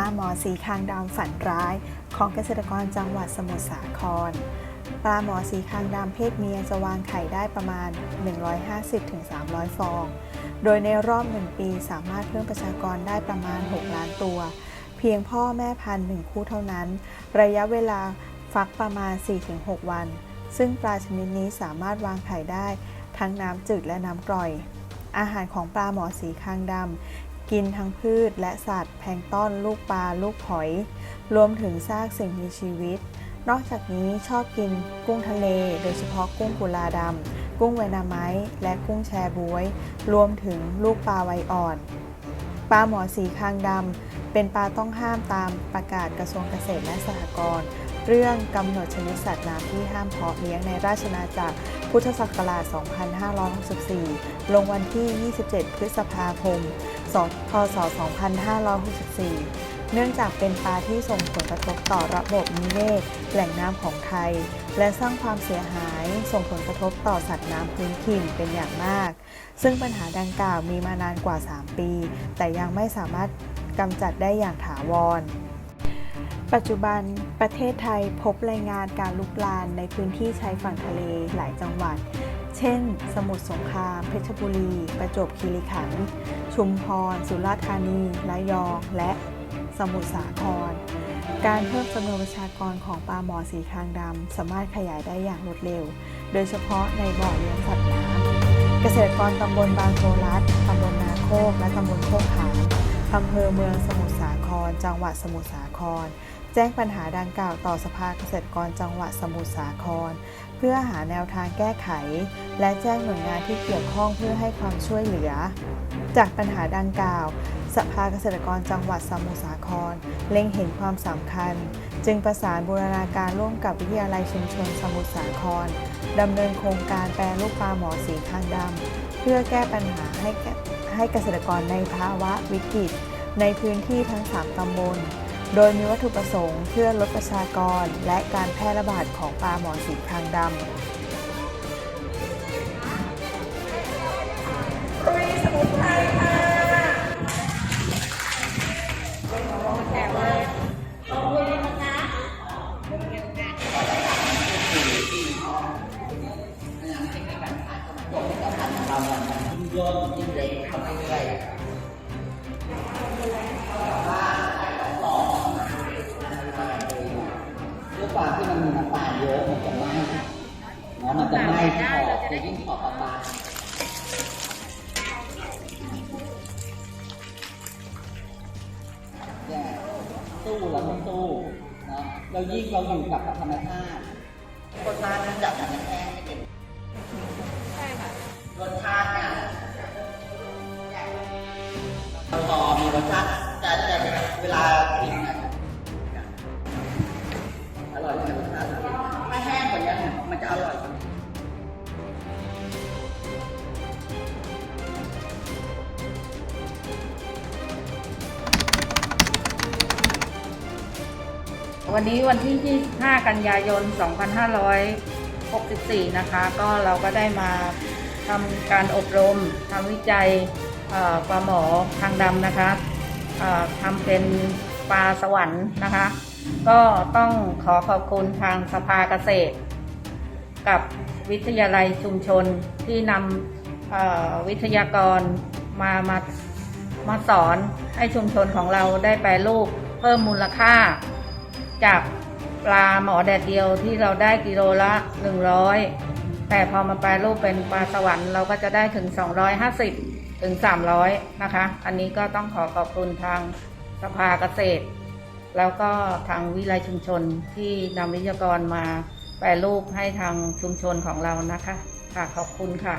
าหมอสีคางดำฝันร้าย ของเกษตรกรจังหวัดสมุทรสาคร ปลาหมอสีคางดำเพศเมียจะวางไข่ได้ประมาณ 150-300 ฟอง โดยในรอบ 1 ปีสามารถเพิ่มประชากรได้ประมาณ 6 ล้านตัว เพียงพ่อแม่พันธุ์หนึ่งคู่เท่านั้น ระยะเวลาฟักประมาณ 4-6 วัน ซึ่งปลาชนิดนี้สามารถวางไข่ได้ ทั้งน้ำจืดและน้ำกร่อยอาหารของปลาหมอสีคางดำ กินทั้งพืชและสัตว์ แพลงต้อนลูกปลาลูกหอย รวมถึงซากสิ่งมีชีวิต นอกจากนี้ชอบกินกุ้งทะเล โดยเฉพาะกุ้งกุลาดำกุ้งเวนาไม้และกุ้งแชบวย รวมถึงลูกปลาไวอ่อน ปลาหมอสีคางดำเป็นปลาต้องห้ามตามประกาศกระทรวงเกษตรและสหกรณ์เรื่องกำหนดชนิดสัตว์น้ำที่ห้ามเพาะเลี้ยงในราชนาจักรพุทธศักราช 2564 ลงวันที่ 27 พฤษภาคม พศ 2564 เนื่องจากเป็นปลาที่ส่งผลกระทบต่อระบบนิเวศแหล่งน้ำของไทย และสร้างความเสียหายส่งผลกระทบต่อสัตว์น้ำพื้นถิ่นเป็นอย่างมาก ซึ่งปัญหาดังกล่าวมีมานานกว่า 3 ปี แต่ยังไม่สามารถกำจัดได้อย่างถาวรปัจจุบันประเทศไทยพบรายงานการลุกลานในพื้นที่ชายฝั่งทะเลหลายจังหวัด เช่น สมุทรสงคราม เพชรบุรี ประจวบคีรีขันธ์ชุมพร สุราษฎร์ธานีระยอง และสมุทรสาคร การเพิ่มจำนวนประชากรของปลาหมอสีคางดำสามารถขยายได้อย่างรวดเร็ว โดยเฉพาะในบ่อเลี้ยงสัตว์น้ำเกษตรกรตำบลบางโทรัสตำบลนาโคกและตำบลโคกขามอำเภอเมืองสมุทรสาคร จังหวัดสมุทรสาคร แจ้งปัญหาดังกล่าวต่อสภาเกษตรกรจังหวัดสมุทรสาคร เพื่อหาแนวทางแก้ไข และแจ้งหน่วยงานที่เกี่ยวข้องเพื่อให้ความช่วยเหลือ จากปัญหาดังกล่าว สภาเกษตรกรจังหวัดสมุทรสาคร เล็งเห็นความสำคัญ จึงประสานบูรณาการร่วมกับวิทยาลัยชุมชนสมุทรสาครดำเนินโครงการแปรรูปปลาหมอสีคางดำเพื่อแก้ปัญหาให้ให้เกษตรกรในภาวะวิกฤต ในพื้นที่ทั้ง 3 ตำบล โดยมีวัตถุประสงค์เพื่อลดประชากร และการแพร่ระบาดของปลาหมอสีคางดำย่นยิ่งเล็กเข้าไปเรื่อยด้วยความ ที่มันมีน้ำตาลเยอะมันจะไหม้เนาะมันจะไหม้ขอบจะยิ่งขอบปลาแย่สู้เราต้องสู้เนาะเรายิ่งเราอยู่กับธรรมชาติคนมานั้นจับมันแห้งไม่เป็นรสชาติเนี่ยพอมีรสชาติจะจะเวลา มันจะอร่อยวันนี้วันที่ 25 กันยายน 2564 นะคะ ก็เราก็ได้มาทำการอบรมทำวิจัยปลาหมอทางดำนะคะทำเป็นปลาสวรรค์นะคะ ก็ต้องขอขอบคุณทางสภาเกษตร กับวิทยาลัยชุมชนที่นำวิทยากรมามามาสอนให้ชุมชนของเราได้แปรรูปเพิ่มมูลค่า จากปลาหมอแดดเดียวที่เราได้กิโลละ 100 แต่พอมาแปลรูปเป็นปลาสวรรค์เราก็จะได้ถึง 250 ถึง 300 นะคะ อันนี้ก็ต้องขอขอบคุณทางสภาเกษตร แล้วก็ทางวิไลชุมชนที่นำวิทยากรมา แปรรูปให้ทางชุมชนของเรานะคะ ค่ะขอบคุณค่ะ